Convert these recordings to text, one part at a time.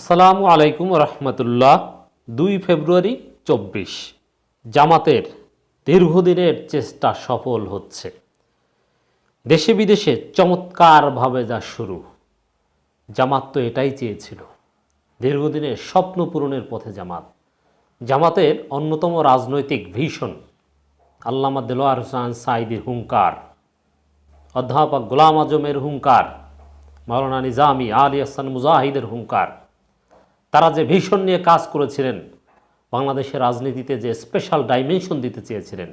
আসসালামু আলাইকুম রহমতুল্লাহ। দুই ফেব্রুয়ারি চব্বিশ। জামাতের দীর্ঘদিনের চেষ্টা সফল হচ্ছে। দেশে বিদেশে চমৎকারভাবে যা শুরু, জামাত তো এটাই চেয়েছিল। দীর্ঘদিনের স্বপ্ন পূরণের পথে জামাত। জামাতের অন্যতম রাজনৈতিক ভীষণ আল্লামা দেলোয়ার হোসেন সাইদির হুঙ্কার, অধ্যাপক গোলাম আজমের হুঙ্কার, মাওলানা নিজামি আলী হাসান মুজাহিদের হুঙ্কার তারা যে ভীষণ নিয়ে কাজ করেছিলেন, বাংলাদেশের রাজনীতিতে যে স্পেশাল ডাইমেনশন দিতে চেয়েছিলেন,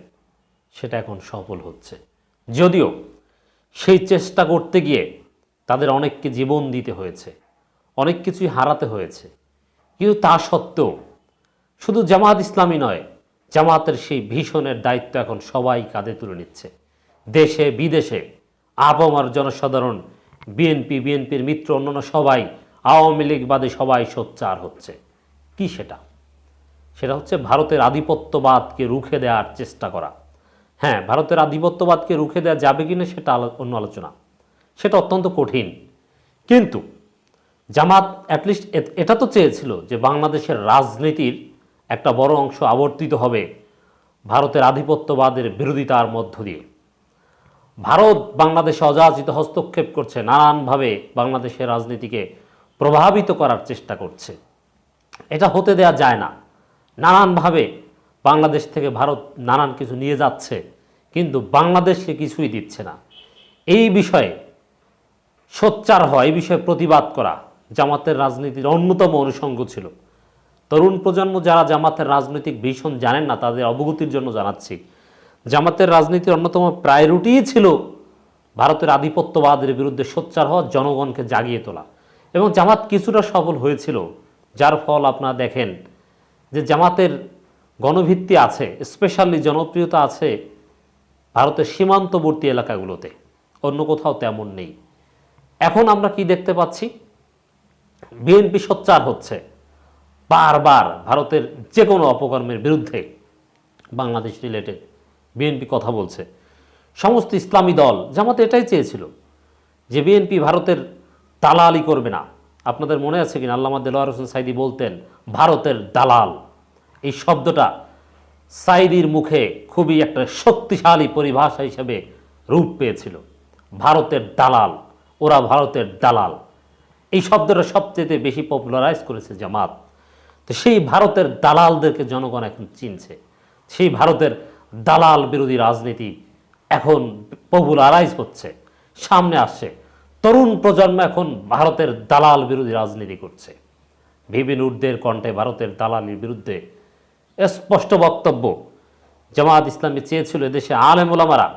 সেটা এখন সফল হচ্ছে। যদিও সেই চেষ্টা করতে গিয়ে তাদের অনেককে জীবন দিতে হয়েছে, অনেক কিছুই হারাতে হয়েছে। কিন্তু তা সত্ত্বেও শুধু জামাত ইসলামী নয়, জামাতের সেই ভীষণের দায়িত্ব এখন সবাই কাঁধে তুলে নিচ্ছে। দেশে, বিদেশে আবমার জনসাধারণ, বিএনপি, বিএনপির মিত্র অন্যান্য সবাই আওয়ামী লীগ বাদে সবাই সোচ্চার হচ্ছে। কি সেটা? সেটা হচ্ছে ভারতের আধিপত্যবাদকে রুখে দেওয়ার চেষ্টা করা। হ্যাঁ ভারতের আধিপত্যবাদকে রুখে দেওয়া যাবে কি না সেটা অন্য আলোচনা। সেটা অত্যন্ত কঠিন। কিন্তু জামাত অ্যাটলিস্ট এটা তো চেয়েছিল যে বাংলাদেশের রাজনীতির একটা বড় অংশ আবর্তিত হবে ভারতের আধিপত্যবাদের বিরোধিতার মধ্য দিয়ে। ভারত বাংলাদেশে অযাচিত হস্তক্ষেপ করছে নানানভাবে বাংলাদেশের রাজনীতিকে প্রভাবিত করার চেষ্টা করছে। এটা হতে দেয়া যায় না। নানানভাবে বাংলাদেশ থেকে ভারত নানান কিছু নিয়ে যাচ্ছে, কিন্তু বাংলাদেশকে কিছুই দিচ্ছে না। এই বিষয়ে সোচ্চার হওয়া, এই বিষয়ে প্রতিবাদ করা জামাতের রাজনীতির অন্যতম অনুষঙ্গ ছিল। তরুণ প্রজন্ম যারা জামাতের রাজনৈতিক ভীষণ জানেন না, তাদের অবগতির জন্য জানাচ্ছি, জামাতের রাজনীতির অন্যতম প্রায়োরিটিই ছিল ভারতের আধিপত্যবাদের বিরুদ্ধে সোচ্চার হওয়া, জনগণকে জাগিয়ে তোলা। এবং জামাত কিছুটা সফল হয়েছিল, যার ফল আপনারা দেখেন যে জামাতের গণভিত্তি আছে, স্পেশালি জনপ্রিয়তা আছে ভারতের সীমান্তবর্তী এলাকাগুলোতে। অন্য কোথাও তেমন নেই। এখন আমরা কি দেখতে পাচ্ছি? বিএনপি সোচ্চার হচ্ছে। বারবার ভারতের যে কোনো অপকর্মের বিরুদ্ধে বাংলাদেশ রিলেটেড বিএনপি কথা বলছে। সমস্ত ইসলামী দল, জামাত এটাই চেয়েছিল যে বিএনপি ভারতের দালালি করবে না। আপনাদের মনে আছে কিনা? আল্লামা দেলোয়ার হোসেন সাইদি বলতেন, ভারতের দালাল। এই শব্দটা সাইদির মুখে খুবই একটা শক্তিশালী পরিভাষা হিসেবে রূপ পেয়েছিল। ভারতের দালাল, ওরা ভারতের দালাল। এই শব্দটা সবচেয়ে বেশি পপুলারাইজ করেছে জামাত। তো সেই ভারতের দালালদেরকে জনগণ এখন চিনছে। সেই ভারতের দালাল বিরোধী রাজনীতি এখন পপুলারাইজ হচ্ছে, সামনে আসছে। তরুণ প্রজন্ম এখন ভারতের দালাল বিরোধী রাজনীতি করছে। ভিবিন উর্দের কণ্ঠে ভারতের দালালির বিরুদ্ধে স্পষ্ট বক্তব্য। জামাত ইসলামী চেয়েছিল এদেশে ওলামারা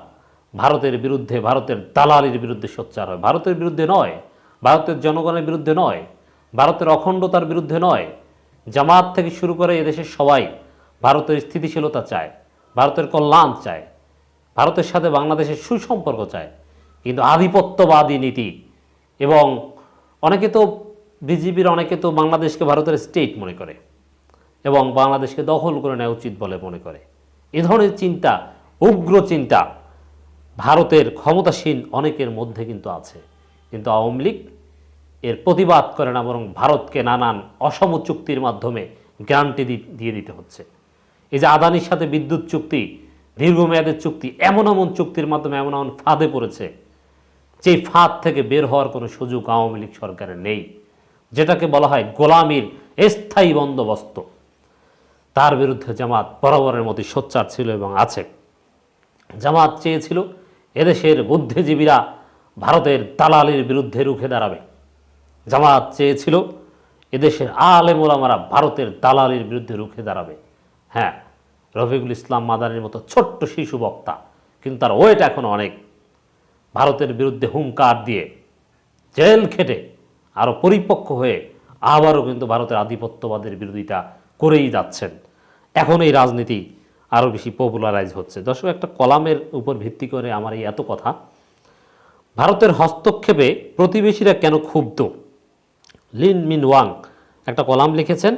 ভারতের বিরুদ্ধে, ভারতের দালালির বিরুদ্ধে সোচ্চার হয়। ভারতের বিরুদ্ধে নয়, ভারতের জনগণের বিরুদ্ধে নয়, ভারতের অখণ্ডতার বিরুদ্ধে নয়। জামাত থেকে শুরু করে এদেশের সবাই ভারতের স্থিতিশীলতা চায়, ভারতের কল্যাণ চায়, ভারতের সাথে বাংলাদেশের সুসম্পর্ক চায়। কিন্তু আধিপত্যবাদী নীতি। এবং অনেকে তো বিজেপির অনেকে তো বাংলাদেশকে ভারতের স্টেট মনে করে এবং বাংলাদেশকে দখল করে নেওয়া উচিত বলে মনে করে। এ ধরনের চিন্তা, উগ্র চিন্তা ভারতের ক্ষমতাসীন অনেকের মধ্যে কিন্তু আছে। কিন্তু আওয়ামী লীগ এর প্রতিবাদ করে না, বরং ভারতকে নানান অসম চুক্তির মাধ্যমে গ্যারান্টি দিয়ে দিতে হচ্ছে। এই যে আদানির সাথে বিদ্যুৎ চুক্তি, দীর্ঘমেয়াদের চুক্তি, এমন এমন চুক্তির মাধ্যমে, এমন এমন ফাঁদে পড়েছে যেই ফাঁদ থেকে বের হওয়ার কোনো সুযোগ আওয়ামী লীগ সরকারের নেই, যেটাকে বলা হয় গোলামির স্থায়ী বন্দোবস্ত। তার বিরুদ্ধে জামাত বরাবরের মতো সোচ্চার ছিল এবং আছে। জামাত চেয়েছিল এদেশের বুদ্ধিজীবীরা ভারতের দালালির বিরুদ্ধে রুখে দাঁড়াবে। জামাত চেয়েছিল এদেশের আলেম ওলামারা ভারতের দালালির বিরুদ্ধে রুখে দাঁড়াবে। হ্যাঁ রফিকুল ইসলাম মাদানির মতো ছোট্ট শিশু বক্তা, কিন্তু তার ওয়েট এখন অনেক। ভারতের বিরুদ্ধে হুঙ্কার দিয়ে জেল খেটে আরও পরিপক্ক হয়ে আবারও কিন্তু ভারতের আধিপত্যবাদের বিরোধিতা করেই যাচ্ছেন। এখন এই রাজনীতি আরও বেশি পপুলারাইজ হচ্ছে। দর্শক, একটা কলামের উপর ভিত্তি করে আমার এই এত কথা, ভারতের হস্তক্ষেপে প্রতিবেশীরা কেন ক্ষুব্ধ? লিন মিন ওয়াং একটা কলাম লিখেছেন,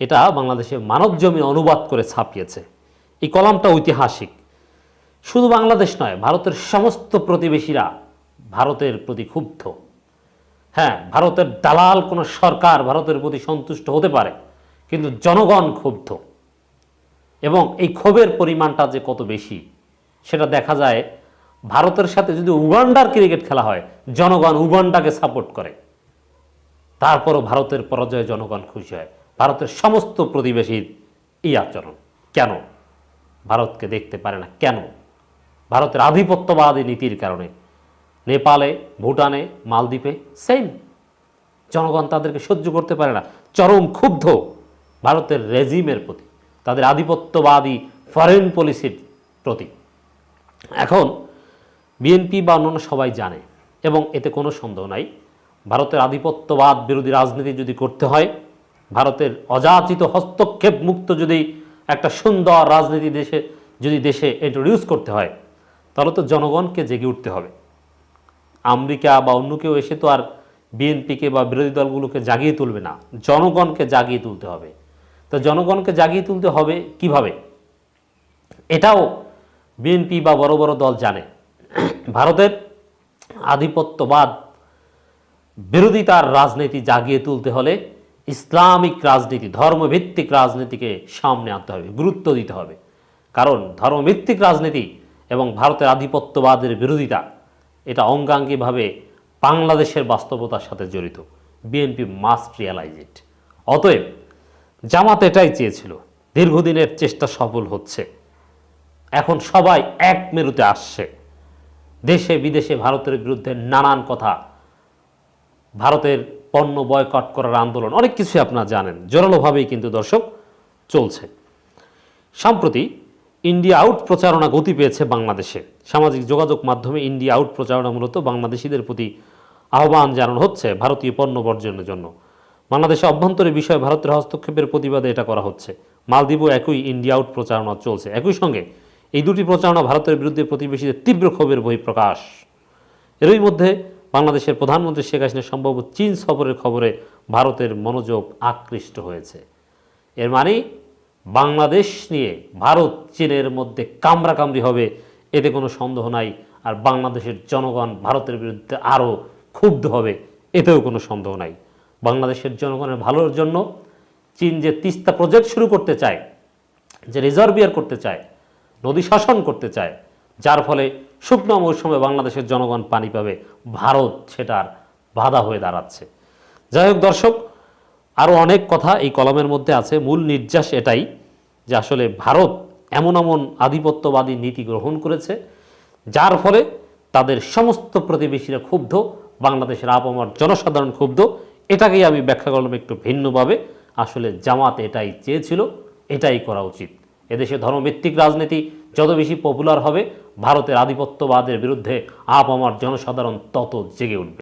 এটা বাংলাদেশে মানব জমি অনুবাদ করে ছাপিয়েছে। এই কলামটা ঐতিহাসিক। শুধু বাংলাদেশ নয়, ভারতের সমস্ত প্রতিবেশীরা ভারতের প্রতি ক্ষুব্ধ। হ্যাঁ ভারতের দালাল কোনো সরকার ভারতের প্রতি সন্তুষ্ট হতে পারে, কিন্তু জনগণ ক্ষুব্ধ। এবং এই ক্ষোভের পরিমাণটা যে কত বেশি, সেটা দেখা যায় ভারতের সাথে যদি উগান্ডার ক্রিকেট খেলা হয়, জনগণ উগান্ডাকে সাপোর্ট করে। তারপরও ভারতের পরাজয়ে জনগণ খুশি হয়। ভারতের সমস্ত প্রতিবেশীর এই আচরণ। কেন? ভারতকে দেখতে পারে না। কেন? ভারতের আধিপত্যবাদী নীতির কারণে। নেপালে, ভুটানে, মালদ্বীপে সেম জনগণ তাদেরকে সহ্য করতে পারে না। চরম ক্ষুব্ধ ভারতের রেজিমের প্রতি, তাদের আধিপত্যবাদী ফরেন পলিসির প্রতি। এখন বিএনপি বা অন্যান্য সবাই জানে, এবং এতে কোনো সন্দেহ নাই, ভারতের আধিপত্যবাদ বিরোধী রাজনীতি যদি করতে হয়, ভারতের অযাচিত হস্তক্ষেপ মুক্ত যদি একটা সুন্দর রাজনীতি দেশে, যদি দেশে ইন্ট্রোডিউস করতে হয় তাহলে তো জনগণকে জেগে উঠতে হবে। আমেরিকা বা অন্য কেউ এসে তো আর বিএনপিকে বা বিরোধী দলগুলোকে জাগিয়ে তুলবে না। জনগণকে জাগিয়ে তুলতে হবে। তো জনগণকে জাগিয়ে তুলতে হবে কীভাবে? এটাও বিএনপি বা বড় বড় দল জানে। ভারতের আধিপত্যবাদ, বিরোধিতার রাজনীতি জাগিয়ে তুলতে হলে ইসলামিক রাজনীতি, ধর্মভিত্তিক রাজনীতিকে সামনে আনতে হবে, গুরুত্ব দিতে হবে। কারণ ধর্মভিত্তিক রাজনীতি এবং ভারতের আধিপত্যবাদের বিরোধিতা, এটা অঙ্গাঙ্গিভাবে বাংলাদেশের বাস্তবতার সাথে জড়িত। বিএনপি মাস্ট রিয়ালাইজ ইট অতএব, জামাত এটাই চেয়েছিল, দীর্ঘদিনের চেষ্টা সফল হচ্ছে। এখন সবাই এক মেরুতে আসছে। দেশে বিদেশে ভারতের বিরুদ্ধে নানান কথা, ভারতের পণ্য বয়কট করার আন্দোলন, অনেক কিছুই আপনারা জানেন। জোরালোভাবেই কিন্তু দর্শক, চলছে। সম্প্রতি ইন্ডিয়া আউট প্রচারণা গতি পেয়েছে বাংলাদেশে। সামাজিক যোগাযোগ মাধ্যমে ইন্ডিয়া আউট প্রচারণা মূলত বাংলাদেশিদের প্রতি আহ্বান জানানো হচ্ছে ভারতীয় পণ্য বর্জনের জন্য। বাংলাদেশে অভ্যন্তরে বিষয়ে ভারতের হস্তক্ষেপের প্রতিবাদে এটা করা হচ্ছে। মালদ্বীপও একই ইন্ডিয়া আউট প্রচারণা চলছে। একই সঙ্গে এই দুটি প্রচারণা ভারতের বিরুদ্ধে প্রতিবেশীদের তীব্র ক্ষোভের বহিঃপ্রকাশ। এরই মধ্যে বাংলাদেশের প্রধানমন্ত্রী শেখ হাসিনা সম্ভব চীন সফরের খবরে ভারতের মনোযোগ আকৃষ্ট হয়েছে। এর মানে বাংলাদেশ নিয়ে ভারত, চীনের মধ্যে কামড়াকামড়ি হবে, এতে কোনো সন্দেহ নাই। আর বাংলাদেশের জনগণ ভারতের বিরুদ্ধে আরও ক্ষুব্ধ হবে, এতেও কোনো সন্দেহ নাই। বাংলাদেশের জনগণের ভালোর জন্য চীন যে তিস্তা প্রজেক্ট শুরু করতে চায়, যে রিজার্ভিয়ার করতে চায়, নদী শাসন করতে চায়, যার ফলে শুকনো মৌসুমে বাংলাদেশের জনগণ পানি পাবে, ভারত সেটার বাধা হয়ে দাঁড়াচ্ছে। যাই হোক দর্শক আরও অনেক কথা এই কলমের মধ্যে আছে। মূল নির্যাস এটাই যে আসলে ভারত এমন এমন আধিপত্যবাদী নীতি গ্রহণ করেছে, যার ফলে তাদের সমস্ত প্রতিবেশীরা ক্ষুব্ধ, বাংলাদেশের আপামর জনসাধারণ ক্ষুব্ধ। এটাকেই আমি ব্যাখ্যা করলাম একটু ভিন্নভাবে। আসলে জামাত এটাই চেয়েছিল, এটাই করা উচিত। এদেশে ধর্মভিত্তিক রাজনীতি যত বেশি পপুলার হবে, ভারতের আধিপত্যবাদের বিরুদ্ধে আপামর জনসাধারণ তত জেগে উঠবে।